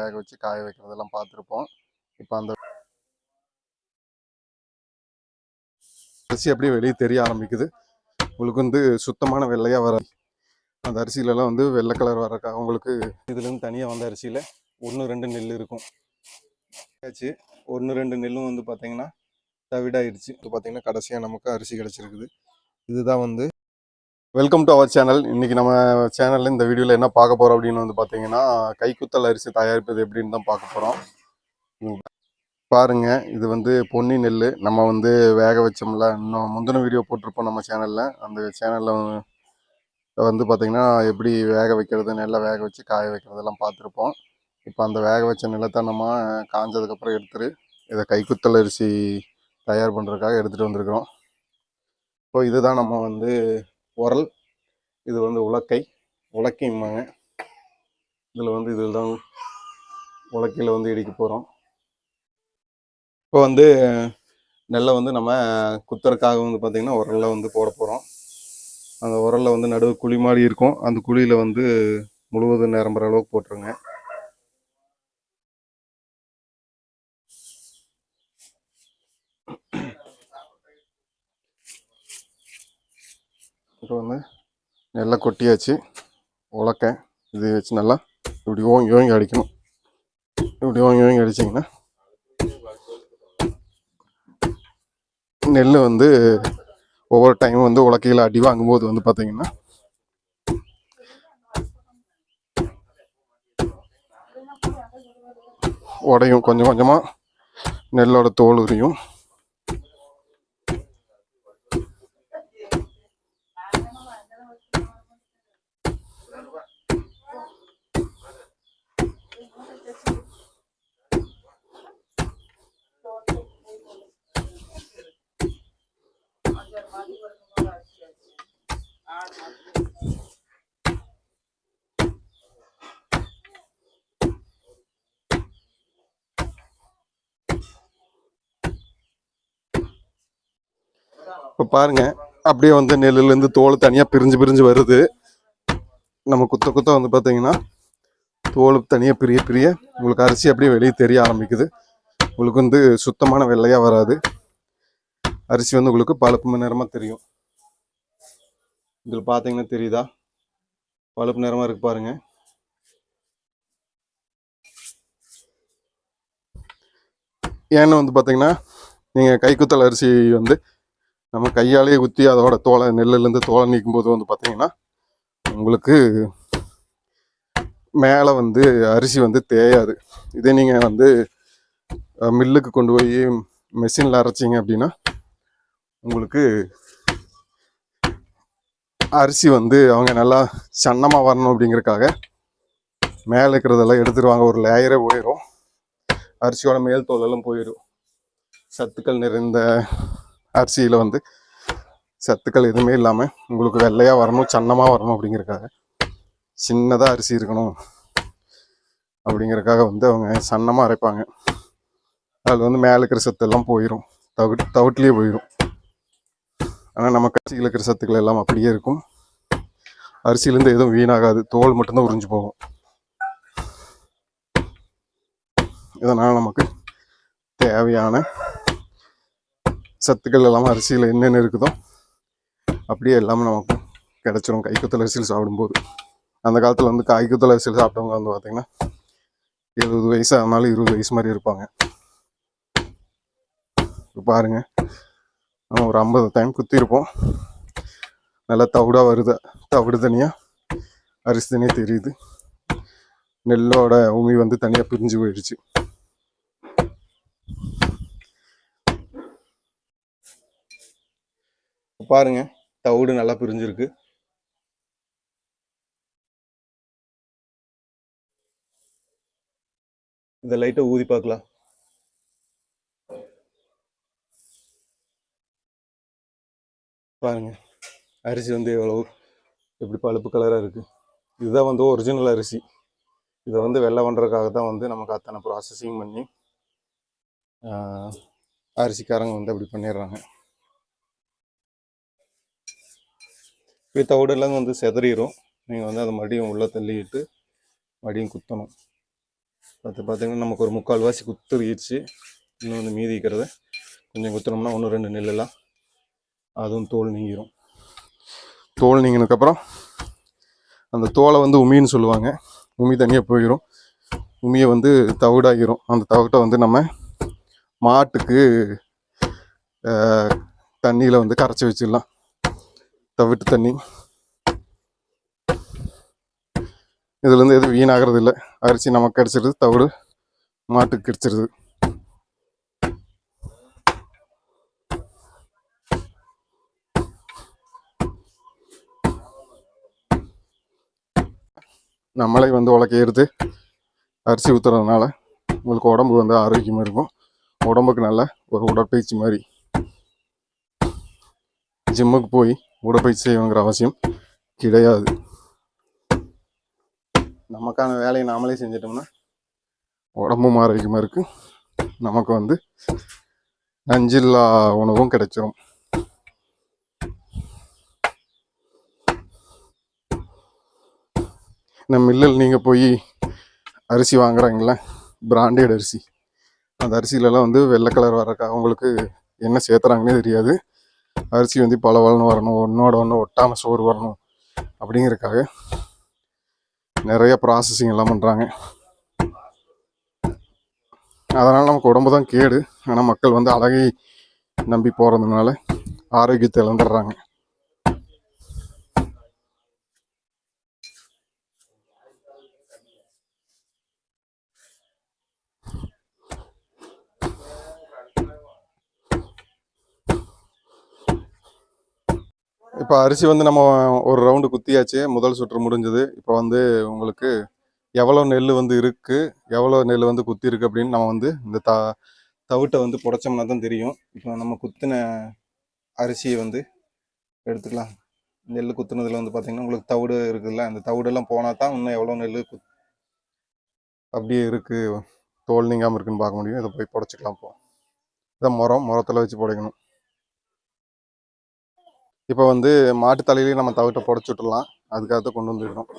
வேக வச்சு காய வைக்கிறதெல்லாம் பார்த்துருப்போம். இப்போ அந்த அரிசி அப்படியே வெளியே தெரிய ஆரம்பிக்குது. உங்களுக்கு வந்து சுத்தமான வெள்ளையாக வர அந்த அரிசியிலலாம் வந்து வெள்ளை கலர் வர்றக்காக உங்களுக்கு இதுலேருந்து தனியாக வந்த அரிசியில் ஒன்று ரெண்டு நெல் இருக்கும். ஆச்சு ஒன்று ரெண்டு நெல்லும் வந்து பார்த்தீங்கன்னா தவிடாயிடுச்சு. இப்போ பார்த்தீங்கன்னா கடைசியாக நமக்கு அரிசி கிடச்சிருக்குது. இதுதான் வந்து வெல்கம் டு அவர் சேனல் இன்றைக்கி நம்ம சேனலில் இந்த வீடியோவில் என்ன பார்க்க போகிறோம் அப்படின்னு வந்து பார்த்தீங்கன்னா கைக்குத்தல் அரிசி தயாரிப்பது எப்படின்னு தான் பார்க்க போகிறோம் பாருங்கள் இது வந்து பொன்னி நெல் நம்ம வந்து வேக வச்சோம்ல இன்னும் முந்தின வீடியோ போட்டிருப்போம் நம்ம சேனலில் அந்த சேனலில் வந்து பார்த்திங்கன்னா எப்படி வேக வைக்கிறது நெல்லை வேக வச்சு காய வைக்கிறதெல்லாம் பார்த்துருப்போம். இப்போ அந்த வேக வச்ச நிலத்தை நம்ம காஞ்சதுக்கப்புறம் எடுத்துரு இதை கைக்குத்தல் அரிசி தயார் பண்ணுறதுக்காக எடுத்துகிட்டு வந்திருக்கிறோம். இப்போ இதுதான் நம்ம வந்து உரல் இது வந்து உலக்கை உலக்கைம்பாங்க இதில் வந்து இதில் தான் உலக்கையில் வந்து இடிக்க போகிறோம் இப்போ வந்து நெல்லை வந்து நம்ம குத்துறக்காக வந்து பார்த்திங்கன்னா உரலில் வந்து போட போகிறோம் அந்த உரலில் வந்து நடுவு குழி மாதிரி இருக்கும். அந்த குழியில் வந்து முழுவதும் நிரம்புற அளவுக்கு போட்டுருங்க. இப்போ வந்து நெல்லை கொட்டியாச்சு. உலக்க இது வச்சு நல்லா இப்படி ஓங்கி ஓங்கி அடிக்கணும். இப்படி ஓங்கி ஓங்கி அடிச்சிங்கன்னா நெல் வந்து ஒவ்வொரு டைமும் வந்து உலக்கையில் அடி வாங்கும்போது வந்து பார்த்தீங்கன்னா உடையும். கொஞ்சம் கொஞ்சமாக நெல்லோட தோல் உரியும். இப்போ பாருங்க அப்படியே வந்து நெல்லுலேருந்து தோல் தனியாக பிரிஞ்சு பிரிஞ்சு வருது. நம்ம குத்த குத்த வந்து பார்த்தீங்கன்னா தோல் தனியாக பிரிய பிரிய உங்களுக்கு அரிசி அப்படியே வெளியே தெரிய ஆரம்பிக்குது. உங்களுக்கு வந்து சுத்தமான வெள்ளையாக வராது. அரிசி வந்து உங்களுக்கு பழுப்பு நிறமாக தெரியும். இதில் பார்த்தீங்கன்னா தெரியுதா? பழுப்பு நிறமாக இருக்கு பாருங்க. ஏன்னு வந்து பார்த்தீங்கன்னா நீங்கள் கைக்குத்தல் அரிசி வந்து நம்ம கையாலேயே குத்தி அதோட தோலை நெல்லுலேருந்து தோலை நீக்கும் போது வந்து பார்த்தீங்கன்னா உங்களுக்கு மேலே வந்து அரிசி வந்து தேயாது. இதே நீங்கள் வந்து மில்லுக்கு கொண்டு போய் மெஷினில் அரைச்சிங்க அப்படின்னா உங்களுக்கு அரிசி வந்து அவங்க நல்லா சன்னமாக வரணும் அப்படிங்கிறக்காக மேலே இருக்கிறதெல்லாம் எடுத்துருவாங்க ஒரு லேயரே போயிடும் அரிசியோட மேல் தோலெல்லாம் போயிடும் சத்துக்கள் நிறைந்த அரிசியில் வந்து சத்துக்கள் எதுவுமே இல்லாமல் உங்களுக்கு வெள்ளையாக வரணும் சன்னமாக வரணும் அப்படிங்கிறக்காக சின்னதாக அரிசி இருக்கணும் அப்படிங்கிறக்காக வந்து அவங்க சன்னமாக அரைப்பாங்க. அதில் வந்து மேலே இருக்கிற சத்தெல்லாம் போயிடும் தவிட்டு தவிட்டுலேயே போயிடும் ஆனால் நம்ம கட்சியில் இருக்கிற சத்துக்கள் எல்லாம் அப்படியே இருக்கும். அரிசியிலேருந்து எதுவும் வீணாகாது. தோல் மட்டும்தான் உறிஞ்சு போகும். இதனால் நமக்கு தேவையான சத்துக்கள் எல்லாம் அரிசியில் என்னென்ன இருக்குதோ அப்படியே எல்லாமே நமக்கு கிடச்சிரும். கைக்குத்தல் அரிசியில் சாப்பிடும்போது. அந்த காலத்தில் வந்து காய்க்குத்தல் அரிசியில் சாப்பிட்டவங்க வந்து பார்த்திங்கன்னா எழுபது வயசு ஆனாலும் இருபது வயசு மாதிரி இருப்பாங்க. பாருங்கள் பாருங்க. நம்ம ஒரு ஐம்பது டைம் குத்திருப்போம் நல்லா தவிடாக வருது. தவிடு தனியாக அரிசி தனியாக தெரியுது. நெல்லோட உமி வந்து தனியாக பிரிஞ்சு போயிடுச்சு. பாருங்க தவிடு நல்லா பிரிஞ்சிருக்கு. இதை லைட்டாக ஊதி பார்க்கலாம். பாருங்கள் அரிசி வந்து எவ்வளோ எப்படி பழுப்பு கலராக இருக்குது இதுதான் வந்து ஒரிஜினல் அரிசி. இதை வந்து வெள்ளை பண்ணுறதுக்காக தான் வந்து நமக்கு அத்தனை ப்ராசஸிங் பண்ணி அரிசிக்காரங்க வந்து அப்படி பண்ணிடுறாங்க. இப்போ தவிடெல்லாம் வந்து செதறிடும் நீங்கள் வந்து அதை மறுபடியும் உள்ளே தள்ளிக்கிட்டு மறுபடியும் குத்தணும். பார்த்து பார்த்தீங்கன்னா நமக்கு ஒரு முக்கால் வாசி குத்துருச்சு இன்னும் வந்து மீதி கொஞ்சம் குத்துனோம்னா ஒன்று ரெண்டு நெல்லெல்லாம் அதுவும் தோல் நீங்கிரும். தோல் நீங்கினதுக்கப்புறம் அந்த தோலை வந்து உமின்னு சொல்லுவாங்க. உமி தனியாக போயிடும் உமியை வந்து தவிடாகிரும். அந்த தவிட்டை வந்து நம்ம மாட்டுக்கு தண்ணியில் வந்து கரைச்சி வச்சிடலாம். தவிட்டு தண்ணி. இதுலேருந்து எதுவும் வீணாகிறது இல்லை அரிசி நமக்கு கிடச்சிருது. தவிடு மாட்டுக்கு கிடச்சிருது. நம்மளே வந்து உழைக்கிறது அரிசி ஊற்றுறதுனால உங்களுக்கு உடம்பு வந்து ஆரோக்கியமாக இருக்கும். உடம்புக்கு நல்ல ஒரு உடற்பயிற்சி மாதிரி. ஜிம்முக்கு போய் உடற்பயிற்சி செய்யணுங்கிற அவசியம் கிடையாது. நமக்கான வேலையை நாமளே செஞ்சிட்டோம்னா உடம்பும் ஆரோக்கியமாக இருக்குது நமக்கு வந்து நஞ்சில்லா உணவும் கிடைச்சிரும். இந்த மில்லில் நீங்கள் போய் அரிசி வாங்குறாங்களே பிராண்டட் அரிசி. அந்த அரிசியிலலாம் வந்து வெள்ளை கலர் வரக்கா அவங்களுக்கு என்ன சேர்த்துறாங்கன்னே தெரியாது. அரிசி வந்து பல வளர்ந்து வரணும் ஒன்றோட ஒன்று ஒட்டாமல் சோறு வரணும் அப்படிங்கிறதுக்காக நிறைய ப்ராசஸிங் எல்லாம் பண்ணுறாங்க அதனால் நமக்கு உடம்பு தான் கேடு. ஆனால் மக்கள் வந்து அழகை நம்பி போகிறதுனால ஆரோக்கியத்தை இழந்துடுறாங்க. இப்போ அரிசி வந்து நம்ம ஒரு ரவுண்டு குத்தியாச்சு. முதல் சுற்று முடிஞ்சது. இப்போ வந்து உங்களுக்கு எவ்வளோ நெல் வந்து இருக்குது எவ்வளோ நெல் வந்து குத்தி இருக்குது அப்படின்னு நம்ம வந்து இந்த த தவிட்டை வந்து புடைச்சோம்னா தான் தெரியும். இப்போ நம்ம குத்தின அரிசியை வந்து எடுத்துக்கலாம். நெல் குத்துனதில் வந்து பார்த்தீங்கன்னா உங்களுக்கு தவிடு இருக்குதுல்ல அந்த தவிடெல்லாம் போனால் தான் இன்னும் எவ்வளோ நெல் குத் அப்படியே இருக்குது தோல் நீங்காமல் இருக்குன்னு பார்க்க முடியும். இதை போய் புடைச்சிக்கலாம் இப்போ. இதான் முறம் முரத்தில் வச்சு புடைக்கணும். இப்போ வந்து மாட்டு தலையிலேயே நம்ம தவிட்ட புடச்சி விட்டுலாம் அதுக்காக தான் கொண்டு வந்துருக்கோம்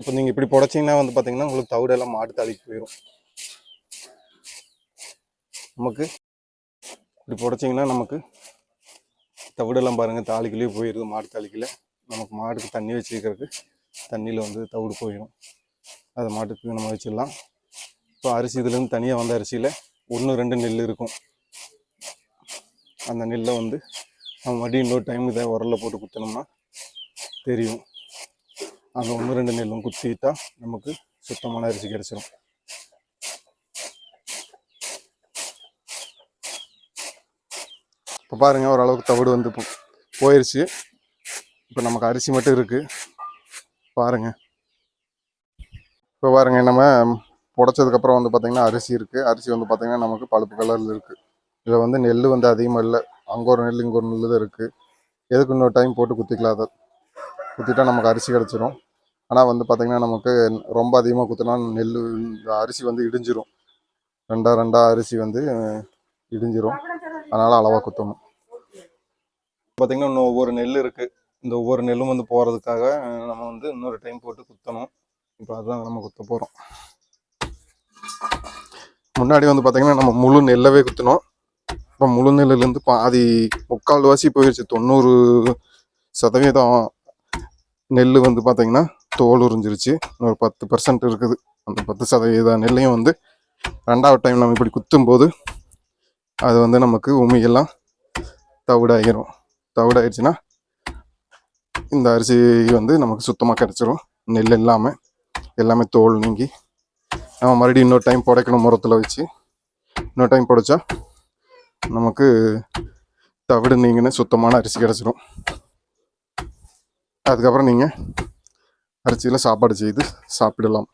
இப்போ நீங்கள் இப்படி புடச்சிங்கன்னா வந்து பார்த்தீங்கன்னா உங்களுக்கு தவிடெல்லாம் மாட்டு தலைக்கு போயிடும் நமக்கு இப்படி புடச்சிங்கன்னா நமக்கு தவிடெல்லாம் பாருங்கள் தாலிக்குள்ளேயே போயிடுது மாட்டு தாலிக்குள்ள. நமக்கு மாட்டுக்கு தண்ணி வச்சுக்கிறதுக்கு தண்ணியில் வந்து தவிடு போயிடும் அதை மாட்டுக்கு நம்ம வச்சிடலாம். இப்போ அரிசி இதுலேருந்து தனியாக வந்த அரிசியில் ஒன்று ரெண்டு நெல் இருக்கும். அந்த நெல்லை வந்து நம்ம மறுபடியும் இன்னொரு டைம் இதை உரலில் போட்டு குத்தினோம்னா தெரியும். அந்த ஒன்று ரெண்டு நெல்லும் குத்திட்டா நமக்கு சுத்தமான அரிசி கிடைச்சிரும். இப்போ பாருங்க ஓரளவுக்கு தவிடு வந்து இப்போ போயிருச்சு. இப்போ நமக்கு அரிசி மட்டும் இருக்குது பாருங்கள் இப்போ பாருங்க நம்ம புடச்சதுக்கப்புறம் வந்து பார்த்திங்கன்னா அரிசி இருக்குது அரிசி வந்து பார்த்திங்கன்னா நமக்கு பழுப்பு கலரில் இருக்குது இதில் வந்து நெல் வந்து அதிகமாக இல்லை. அங்கே ஒரு நெல் இங்கே ஒரு நெல் தான் இருக்குது எதுக்கு இன்னொரு டைம் போட்டு குத்திக்கலாம் அதை? குத்திட்டா நமக்கு அரிசி கிடச்சிரும். ஆனால் வந்து பார்த்திங்கன்னா நமக்கு ரொம்ப அதிகமாக குத்தினா நெல் இந்த அரிசி வந்து இடிஞ்சிரும். ரெண்டா ரெண்டா அரிசி வந்து இடிஞ்சிரும். அதனால் அளவாக குத்தணும். பார்த்திங்கன்னா இன்னும் ஒவ்வொரு நெல் இருக்குது இந்த ஒவ்வொரு நெல்லும் வந்து போகிறதுக்காக நம்ம வந்து இன்னொரு டைம் போட்டு குத்தணும். இப்போ அதுதான் நம்ம குத்த போகிறோம் முன்னாடி வந்து பார்த்தீங்கன்னா நம்ம முழு நெல்லவே குத்தினோம். இப்போ முழு நெல்லுலேருந்து பாதி முக்கால் வாசி போயிடுச்சு தொண்ணூறு சதவீதம் நெல் வந்து பார்த்தீங்கன்னா தோல் உறிஞ்சிருச்சு. ஒரு பத்து பர்சன்ட் இருக்குது. அந்த பத்து சதவீத நெல்லையும் வந்து ரெண்டாவது டைம் நம்ம இப்படி குத்தும்போது அது வந்து நமக்கு உமியெல்லாம் தவிடாயிரும். தவிடாயிருச்சுன்னா இந்த அரிசி வந்து நமக்கு சுத்தமாக கிடச்சிரும். நெல் இல்லாமல் எல்லாமே தோல் நீங்கி நம்ம மறுபடியும் இன்னொரு டைம் புடைக்கணும் முரத்தில் வச்சு. இன்னொரு டைம் புடைச்சா நமக்கு தவிடு நீங்கன்னு சுத்தமான அரிசி கிடச்சிரும். அதுக்கப்புறம் நீங்கள் அரிசியில் சாப்பாடு செய்து சாப்பிடலாம்.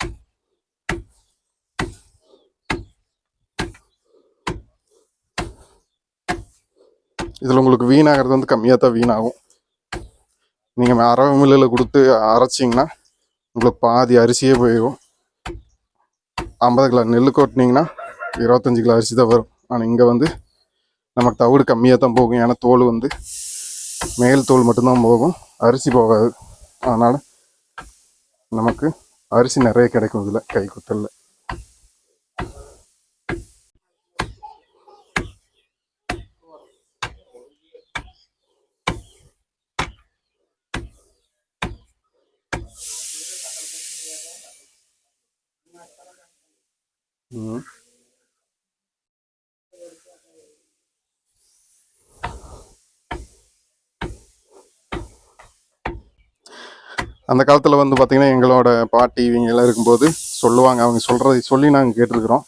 இதில் உங்களுக்கு வீணாகிறது வந்து கம்மியாக தான் வீணாகும். நீங்கள் அரவை மில்லில் கொடுத்து அரைச்சிங்கன்னா உங்களுக்கு பாதி அரிசியே போயிடும் ஐம்பது கிலோ நெல் கொட்டினீங்கன்னா இருபத்தஞ்சி கிலோ அரிசி தான் வரும். ஆனால் இங்கே வந்து நமக்கு தவிடு கம்மியாக தான் போகும். ஏன்னா தோல் வந்து மேல் தோல் மட்டும்தான் போகும். அரிசி போகாது. அதனால் நமக்கு அரிசி நிறைய கிடைக்கும் இதில் கை குத்தலில். அந்த காலத்தில் வந்து பார்த்திங்கன்னா எங்களோட பாட்டி இவங்க எல்லாம் இருக்கும்போது சொல்லுவாங்க. அவங்க சொல்கிறதை சொல்லி நாங்கள் கேட்டிருக்கிறோம்.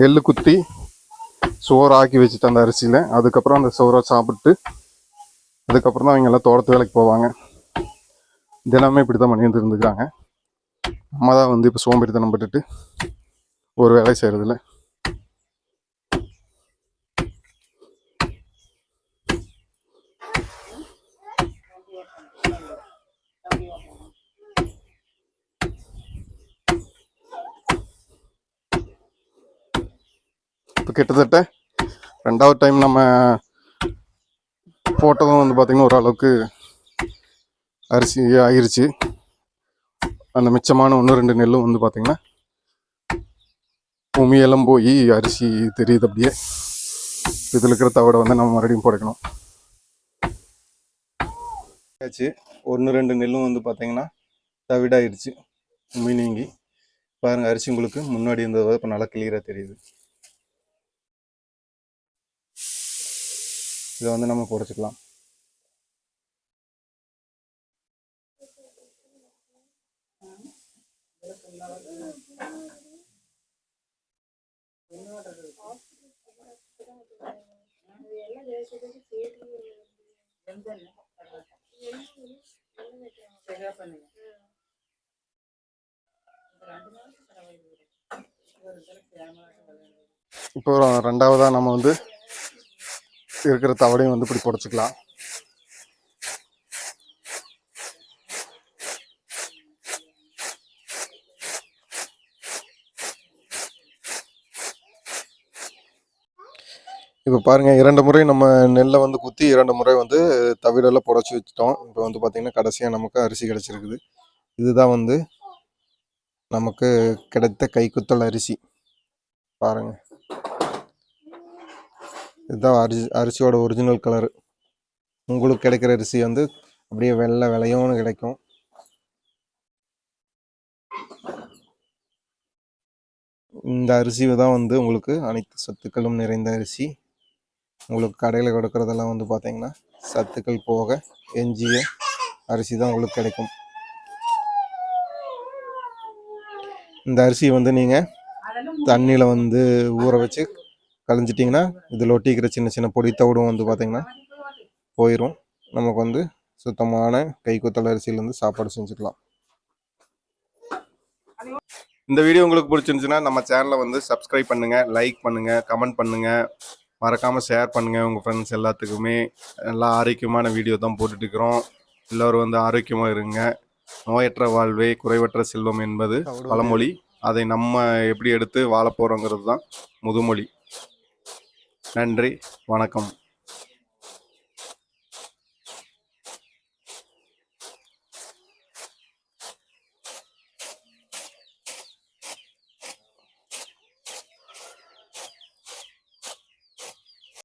நெல் குத்தி சோறு ஆக்கி வச்சுட்டு அந்த அரிசியில் அதுக்கப்புறம் அந்த சோறை சாப்பிட்டு அதுக்கப்புறம் தான் அவங்க எல்லாம் தோட்டத்து வேலைக்கு போவாங்க. தினமே இப்படி தான் பண்ணிட்டு இருந்துக்கிறாங்க. அம்மா தான் வந்து இப்போ சோம்பேறித்தனம் பட்டுட்டு ஒரு வேலை செய்கிறதில்ல கிட்டத்தட்ட ரெண்டாவது டைம் நம்ம போட்டதும் வந்து பார்த்திங்கன்னா ஓரளவுக்கு அரிசி ஆயிடுச்சு அந்த மிச்சமான ஒன்று ரெண்டு நெல்லும் வந்து பார்த்திங்கன்னா உமியெல்லாம் போய் அரிசி தெரியுது அப்படியே. இதில் இருக்கிற தவிட வந்து நம்ம மறுபடியும் புடைக்கணும் ஆச்சு. ஒன்று ரெண்டு நெல்லும் வந்து பார்த்திங்கன்னா தவிடாயிருச்சு. உமி நீங்கி. பாருங்கள் அரிசி உங்களுக்கு முன்னாடி இருந்ததை இப்போ நல்லா கிளியராக தெரியுது. இதை வந்து நம்ம குறைச்சிக்கலாம் இப்போ ரெண்டாவதாக நம்ம வந்து இருக்கிற தவடையும் வந்து இப்படி புடச்சிக்கலாம். இப்போ பாருங்கள் இரண்டு முறை நம்ம நெல்லை வந்து குத்தி இரண்டு முறை வந்து தவிடெல்லாம் புடச்சி வச்சுட்டோம். இப்போ வந்து பார்த்திங்கன்னா கடைசியாக நமக்கு அரிசி கிடச்சிருக்குது. இதுதான் வந்து நமக்கு கிடைத்த கைக்குத்தல் அரிசி. பாருங்கள் இதுதான் அரிசி அரிசியோட ஒரிஜினல் கலரு உங்களுக்கு கிடைக்கிற அரிசி வந்து அப்படியே வெள்ளை விளையோன்னு கிடைக்கும். இந்த அரிசி தான் வந்து உங்களுக்கு அனைத்து சத்துக்களும் நிறைந்த அரிசி. உங்களுக்கு கடையில் கொடுக்கறதெல்லாம் வந்து பார்த்தீங்கன்னா சத்துக்கள் போக எஞ்சிய அரிசி தான் உங்களுக்கு கிடைக்கும். இந்த அரிசியை வந்து நீங்கள் தண்ணியில் வந்து ஊற வச்சு கழிஞ்சிட்டிங்கன்னா இதில் ஒட்டிக்கிற சின்ன சின்ன பொடி தவிடும் வந்து பார்த்தீங்கன்னா போயிடும் நமக்கு வந்து சுத்தமான கைக்குத்தல் அரிசியிலேருந்து சாப்பாடு செஞ்சுக்கலாம். இந்த வீடியோ உங்களுக்கு பிடிச்சிருந்துச்சுன்னா நம்ம சேனலை வந்து சப்ஸ்கிரைப் பண்ணுங்கள் லைக் பண்ணுங்கள் கமெண்ட் பண்ணுங்கள் மறக்காமல் ஷேர் பண்ணுங்கள் உங்கள் ஃப்ரெண்ட்ஸ் எல்லாத்துக்குமே. நல்லா ஆரோக்கியமான வீடியோ தான் போட்டுட்ருக்குறோம் எல்லோரும் வந்து ஆரோக்கியமாக இருங்க. நோயற்ற வாழ்வே குறைவற்ற செல்வம் என்பது பழமொழி. அதை நம்ம எப்படி எடுத்து வாழ போகிறோங்கிறது தான் முதுமொழி. நன்றி. வணக்கம்.